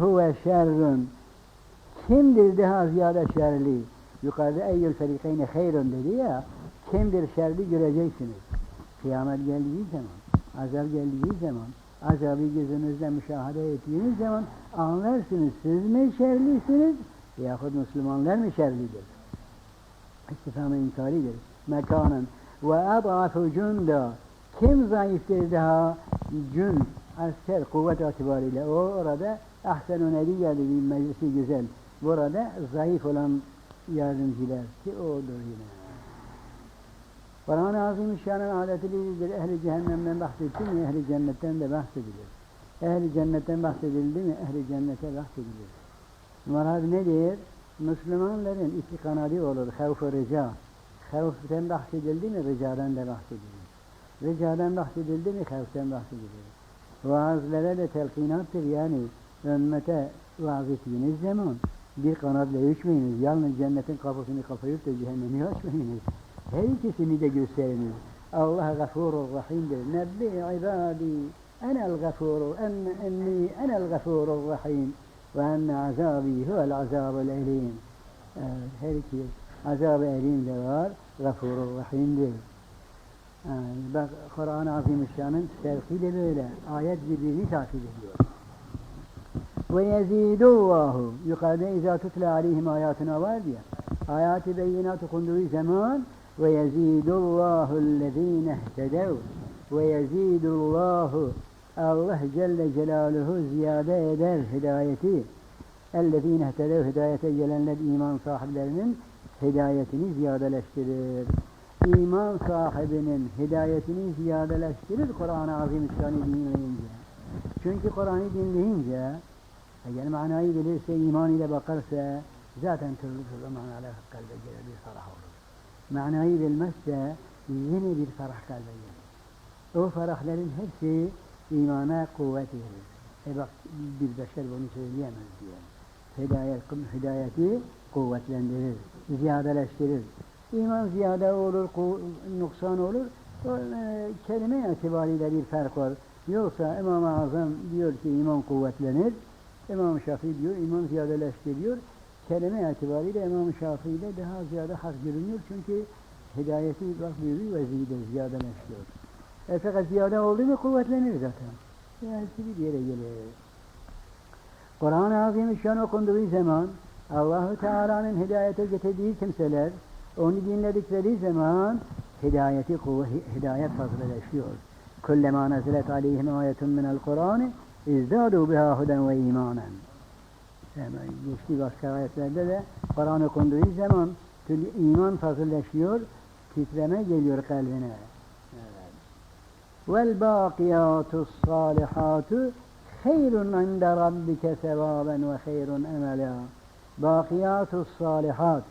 huve şerrun kimdir daha ziyade şerli? Yukarıda eyyül ferikeyne hayrun dedi ya kimdir şerli göreceksiniz. Kıyamet geldiği zaman, azap geldiği zaman, azabı gözünüzle müşahede ettiğiniz zaman anlarsınız siz mi şerlisiniz yahut Müslümanlar mı şerlidir? İstifam-ı inkaridir. Mekanen ve ad'afu cunda kim zayıftır daha cün asker kuvvet itibariyle o orada ahsen-u nebiye dediği meclisi güzel. Burada zayıf olan yardımcılar ki odur yine. Kur'an-ı Azimüşşan'ın adetidir. Ehli cehennemden bahsetti mi? Ehli cennetten de bahsedilir. Ehli cennetten bahsedildi mi? Ehli cennete bahsedilir. Murad nedir? Müslümanların iki kanadı olur. Havf-ı rica. Havften bahsedildi mi? Ricadan da bahsedilir. Ricadan bahsedildi mi? Havften bahsedilir. Vaazlara da telkinattır yani ümmete vaaz ettiğiniz zaman bir kanatla uçmayınız. Yalnız cennetin kapısını kapayıp da cehennemi açmayınız. Her ikisini de gösteriniz. Allah gafurur rahimdir. Nebbi ibadi enel gafuru en, enni enel gafurur rahim ve enne azabi huvel azabul elim. Evet, her iki azab-ı elim de var. Gafurur rahimdir. Yani bak Kur'an-ı Azimüşşan'ın sevkiyle böyle ayet birbirini takip ediyor. Ve yezidullahu. Yukarıda izâ tutla aleyhim ayatına var diye ayat-ı beyinat okunduğu zaman ve yezidullahu allezîne ihtedev ve yezidullahu Allah Celle Celaluhu ziyade eder hidayeti. Ellezîne ihtedev hidayete gelenler iman sahiplerinin hidayetini ziyadeleştirir. İman sahibinin hidayetini ziyadeleştirir Kur'an-ı Azimüşşan'ı dinleyince. Çünkü Kur'an'ı dinleyince eğer manayı bilirse, iman ile bakarsa zaten türlü türlü manalar kalbe gelir, bir farah olur. Manayı bilmezse yine bir farah kalbe gelir. O farahların hepsi imana kuvvet verir. E bak bir beşer bunu söyleyemez diye. Hidayet, hidayeti kuvvetlendirir, ziyadeleştirir. İman ziyade olur, nuksan olur. O, e, kelime itibariyle bir fark var. Yoksa İmam-ı Azam diyor ki iman kuvvetlenir. İmam Şafii diyor iman ziyadeleştiriyor. Kelime itibariyle İmam Şafii'de daha ziyade hak görünüyor. Çünkü hidayeti bak buyuruyor ve ziyade ziyadeleşiyor. E fakat ziyade olduğu mu kuvvetlenir zaten. Yani bir yere gelir. Kur'an-ı Azimüşşan okunduğu zaman Allahu Teala'nın hidayete getirdiği kimseler onu dinledikleri zaman hidayeti kuvvet, hidayet fazlaleşiyor. Kullema nezilet aleyhim ayetun minel Kur'an izdadu biha huden ve imanen. Hemen geçti başka ayetlerde de Kur'an okunduğu zaman iman fazlaleşiyor, titreme geliyor kalbine. Vel baqiyatu salihatu hayrun inde rabbike sevaben ve hayrun emela. Baqiyatu salihat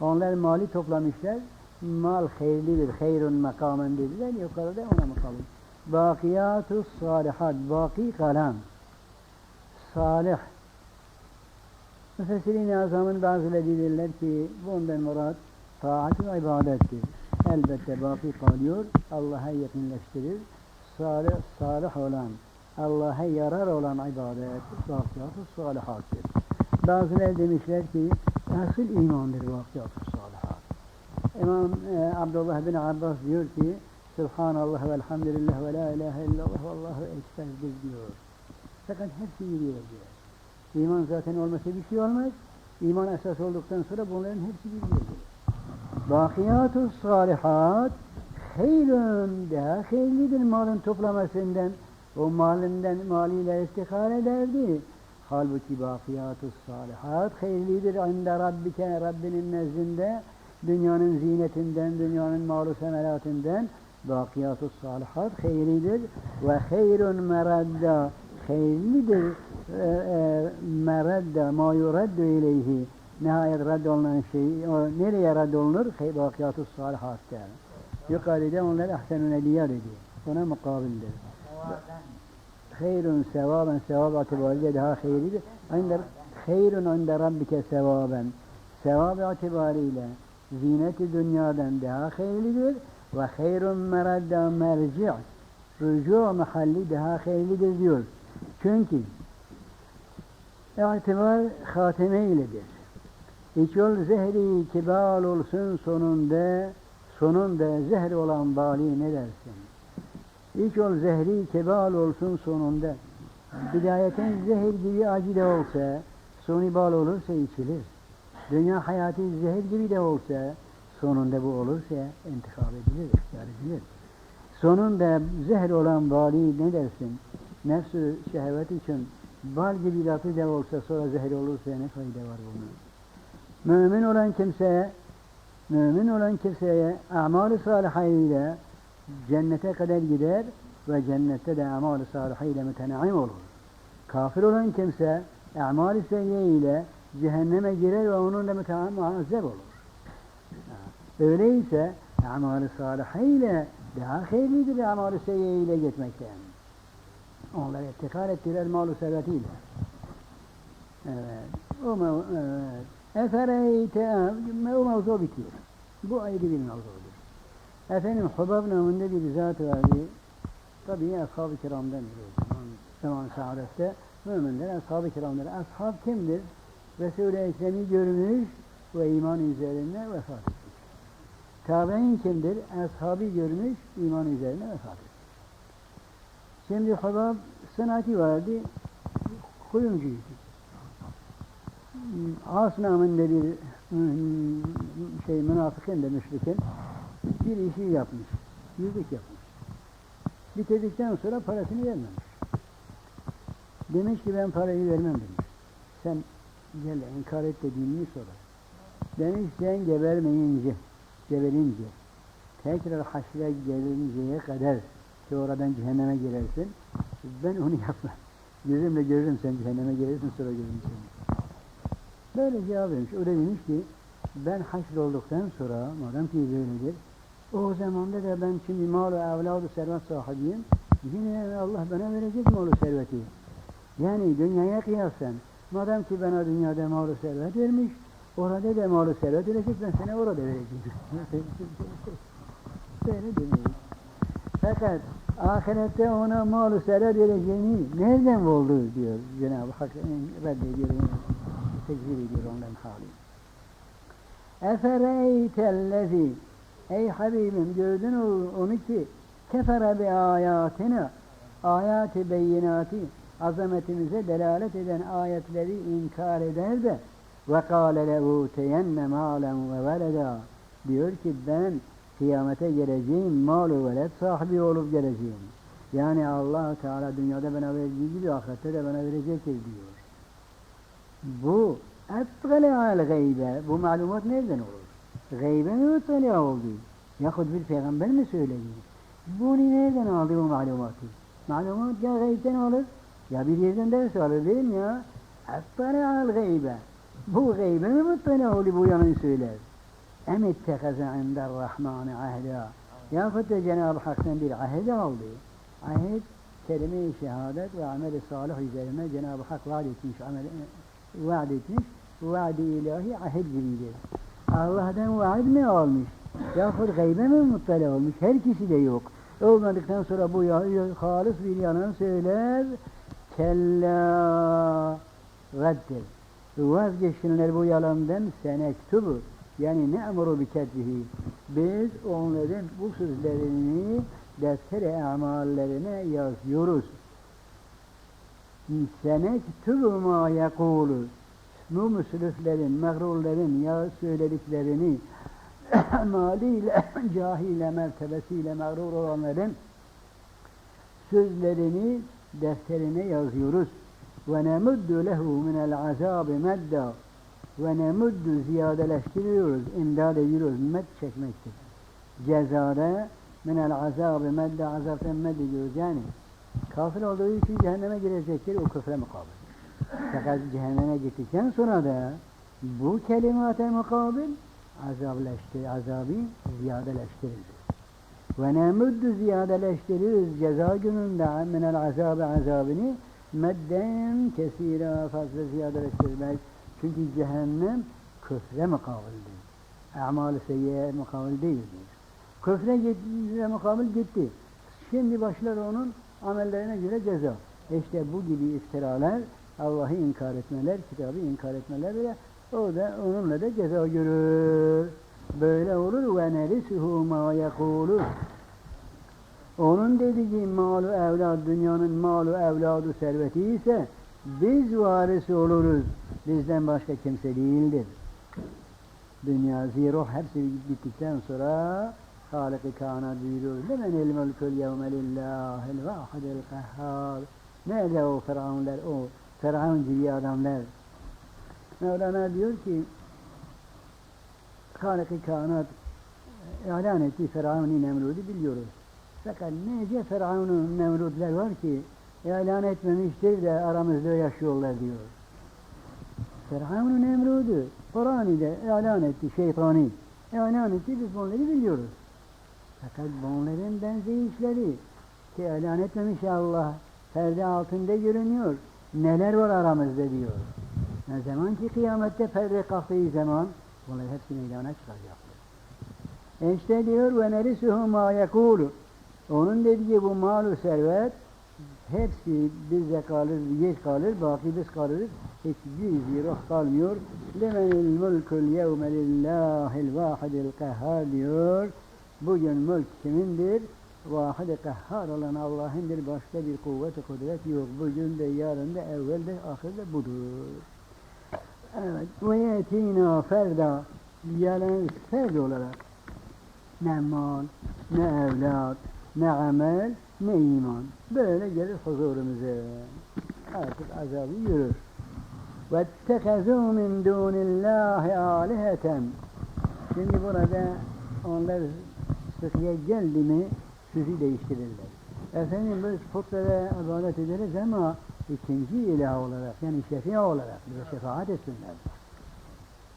onlar mali toplamışlar. Mal hayırlıdır, hayrun makamen dediler. Yukarıda ona makalım. Bakiyatu salihat, baki kalan. Salih. Müfessirin-i azamın bazıları bilirler ki bundan murat taat ve ibadettir. Elbette baki kalıyor, Allah'a yakınlaştırır. Salih, salih olan, Allah'a yarar olan ibadet, bakiyat-ı salihattır. Bazıları demişler ki asıl imandır vakiyat-ı salihat. İmam e, Abdullah bin Abbas diyor ki Subhanallah ve elhamdülillah ve la ilahe illallah ve allahu ekberdir diyor. Fakat hepsi yürüyor diyor. İman zaten olmasa bir şey olmaz. İman esas olduktan sonra bunların hepsi yürüyor diyor. Bakiyat-ı salihat hayrun daha hayırlidir malın toplamasından. O malinden maliyle istikar ederdi. Halbuki bakiyatü salihat hayırlidir inde rabbike Rabbinin nezdinde dünyanın zinetinden, dünyanın malu semeratından bakiyatü salihat hayırlidir ve hayrun meradda hayırlidir e, e, meradda ma yuraddu ileyhi nihayet reddolunan şey o nereye reddolunur? Bakiyatü salihatta. Yukarıda onlar ahsen-ü nebiye dedi. Buna mukabildir hayrun sevaben sevap itibariyle daha hayırlıdır. Inde hayrun inde rabbike sevaben sevap itibariyle zineti dünyadan daha hayırlıdır ve hayrun meradda merci rücu mahalli daha hayırlıdır diyor. Çünkü İtibar hateme iledir. İç yol zehri kibal olsun sonunda, sonunda zehir olan bali ne dersin? İç yol zehri kebal olsun sonunda. Bidayeten zehir gibi acı da olsa, sonu bal olursa içilir. Dünya hayatı zehir gibi de olsa, sonunda bu olursa intikab edilir, ihtiyar edilir. Sonunda zehir olan bali ne dersin? Nefsü şehvet için bal gibi lafı da olsa sonra zehir olursa ne fayda var bunun? Mümin olan kimseye mümin olan kimseye amal-ı salihayla cennete kadar gider ve cennette de amal-ı salihayla mütenaim olur. Kafir olan kimse seyyiye ile cehenneme girer ve onun da müteazzeb olur. Öyleyse amal-ı salihayla daha hayırlıdır amal-ı seyyiye ile gitmekten. Onlar iftikar ettiler mal-ı servetiyle. Evet. O mev- evet. Efereyte o mevzu bitiyor. Bu ayrı bir mevzudur. Efendim Hubab namında bir zat vardı. Tabii ashab-ı kiramdan biri. Zaman saadette müminler ashab-ı kiramdır. Ashab kimdir? Resul-i Ekrem'i görmüş ve iman üzerine vefat etmiş. Tabi'in kimdir? Ashabı görmüş, iman üzerine vefat etmiş. Şimdi Hubab sanatı vardı, kuyumcuydu. As namında bir şey münafıkın da müşrikin bir işi yapmış. Yüzük yapmış. Bitirdikten sonra parasını vermemiş. Demiş ki ben parayı vermem demiş. Sen gel inkar et dediğini sonra. Demiş sen gebermeyince, geberince, tekrar haşre gelinceye kadar ki oradan cehenneme girersin. Ben onu yapmam. Gözümle görürüm sen cehenneme girersin sonra görürüm seni. Böyle cevap vermiş. O da demiş ki ben haşr olduktan sonra madem ki böyledir o zamanda da ben şimdi mal ve evladı servet sahibiyim. Yine Allah bana verecek malı serveti. Yani dünyaya kıyasen madem ki bana dünyada malı servet vermiş orada da malı servet verecek ben sana orada vereceğim. Böyle demiş. Fakat ahirette ona mal-ı servet vereceğini nereden buldu diyor Cenab-ı Hak reddediyor, tekzir ediyor ondan hali. Efereytellezi Ey Habibim gördün onu ki kefere bi ayatına ayati beyinati azametimize delalet eden ayetleri inkar eder de ve kâle le'ûteyenne mâlen ve veleda diyor ki ben kıyamete geleceğim mal ve veled sahibi olup geleceğim. Yani allah Teala dünyada bana verdiği gibi ahirette de bana verecektir diyor. Bu etkale al gaybe. Bu malumat nereden olur? Gaybe mi muttala oldu? Yahut bir peygamber mi söyledi? Bunu nereden aldı bu malumatı? Malumat ya gaybden alır ya bir yerden ders alır değil mi ya? Etkale al gaybe. Bu gaybe mi muttala oldu bu yanını söyler? Em ittehaze indar rahmani ahda. Yahut da Cenab-ı Hak'tan bir ahd aldı. Ahd kelime-i şehadet ve amel-i salih üzerine Cenab-ı Hak vaat etmiş, amel, vaat etmiş. Vaad-i ilahi ahd gibidir. Allah'tan vaad mi almış? Yahut gaybe mi muttala olmuş? Her ikisi de yok. Olmadıktan sonra bu halis bir yalan söyler. Kella reddir. Vazgeçsinler bu yalandan senektubu. Yani ne emru bi ketbihi. Biz onların bu sözlerini defter-i amallerine yazıyoruz. Senektubu ma yekulu. Bu müsriflerin, mağrurların ya söylediklerini maliyle, cahile, mertebesiyle mağrur olanların sözlerini defterine yazıyoruz. Lehu minel azabi medda ve nemuddu ziyadeleştiriyoruz, imdad ediyoruz, med çekmektir. Cezada minel azabı medde azaptan med ediyoruz. Yani kafir olduğu için cehenneme girecektir o küfre mukabil. Fakat cehenneme gittikten sonra da bu kelimate mukabil azableştir, azabı ziyadeleştirilir. Ve nemuddu ziyadeleştiririz ceza gününde minel azabı azabını medden kesira fazla ziyadeleştirmek. Çünkü cehennem küfre mukabildir. Amal-ı seyyiye mukabil değildir. Küfre gitti, mukabil gitti. Şimdi başlar onun amellerine göre ceza. İşte bu gibi iftiralar Allah'ı inkar etmeler, kitabı inkar etmeler bile o da onunla da ceza görür. Böyle olur ve nerisuhu ma yekulu. Onun dediği malu evlad, dünyanın malu evladı serveti ise biz varisi oluruz. Bizden başka kimse değildir. Dünya zira hepsi bittikten sonra Halık-ı Kainat buyuruyor. Lemenil mülkül yevme lillahil vahidil kahhar. Nerede o firavunlar, o firavun gibi adamlar? Mevlana diyor ki Halık-ı Kainat ilan etti Firavun-i Nemrud'u biliyoruz. Fakat nece Firavun'un Nemrud'lar var ki ilan etmemiştir de aramızda yaşıyorlar diyor. Firavun Nemrud'u Kur'an'da ilan etti şeytani. İlan etti biz bunları biliyoruz. Fakat bunların benzeyi işleri ki ilan etmemiş Allah perde altında görünüyor. Neler var aramızda diyor. Ne zaman ki kıyamette perde kalktığı zaman bunlar hepsini ilana çıkacaktır. İşte diyor ve nerisuhu ma yekulu. Onun dediği bu malu servet hepsi bizde kalır, yer kalır, baki biz kalırız. Hiçbir zirah kalmıyor. Lemenil mülkül yevme lillahil vahidil kahhar diyor. Bugün mülk kimindir? Vahid-i kahhar olan Allah'ındır. Başka bir kuvvet kudret yok. Bugün de, yarın da, evvel de, ahirde budur. Evet. Ve yetina ferda. Gelen ferd olarak ne mal, ne evlat, ne amel ne iman. Böyle gelir huzurumuza. Artık azabı yürür. وَاتَّخَذُوا مِنْ دُونِ اللّٰهِ آلِهَةً Şimdi burada onlar sıkıya geldi mi sözü değiştirirler. Efendim biz putlara azalet ederiz ama ikinci ilah olarak yani şefi olarak bize şefaat etsinler.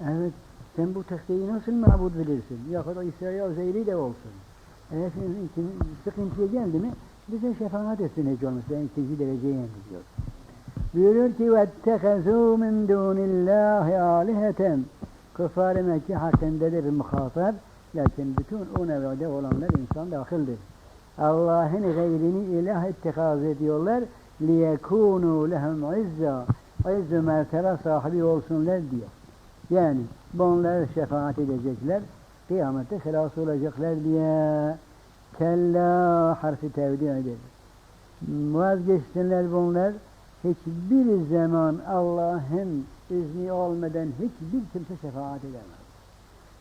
Evet sen bu taktiği nasıl mabud bilirsin? Ya kadar İsrail Zeyli de olsun. Eğer şimdi sıkıntıya geldi mi bize şefaat etsin hiç olmazsa yani ikinci dereceye yendi diyor. Buyurur ki وَاتَّخَذُوا مِنْ دُونِ اللّٰهِ آلِهَةً Kuffar-ı Mekke hakkında da bir muhatap lakin bütün o nevade olanlar insan dahildir. Allah'ın gayrini ilah ittikaz ediyorlar. لِيَكُونُوا لَهُمْ عِزَّا İzzü mertebe sahibi olsunlar diyor. Yani bunlar şefaat edecekler. Kıyamette hilas olacaklar diye. Kella harfi tevdi eder. Vazgeçsinler bunlar. Hiçbir zaman Allah'ın izni olmadan hiçbir kimse şefaat edemez.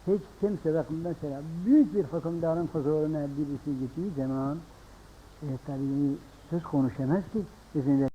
Hiç kimse bakın mesela büyük bir hükümdarın huzuruna birisi gittiği zaman e, tabii söz konuşamaz ki izin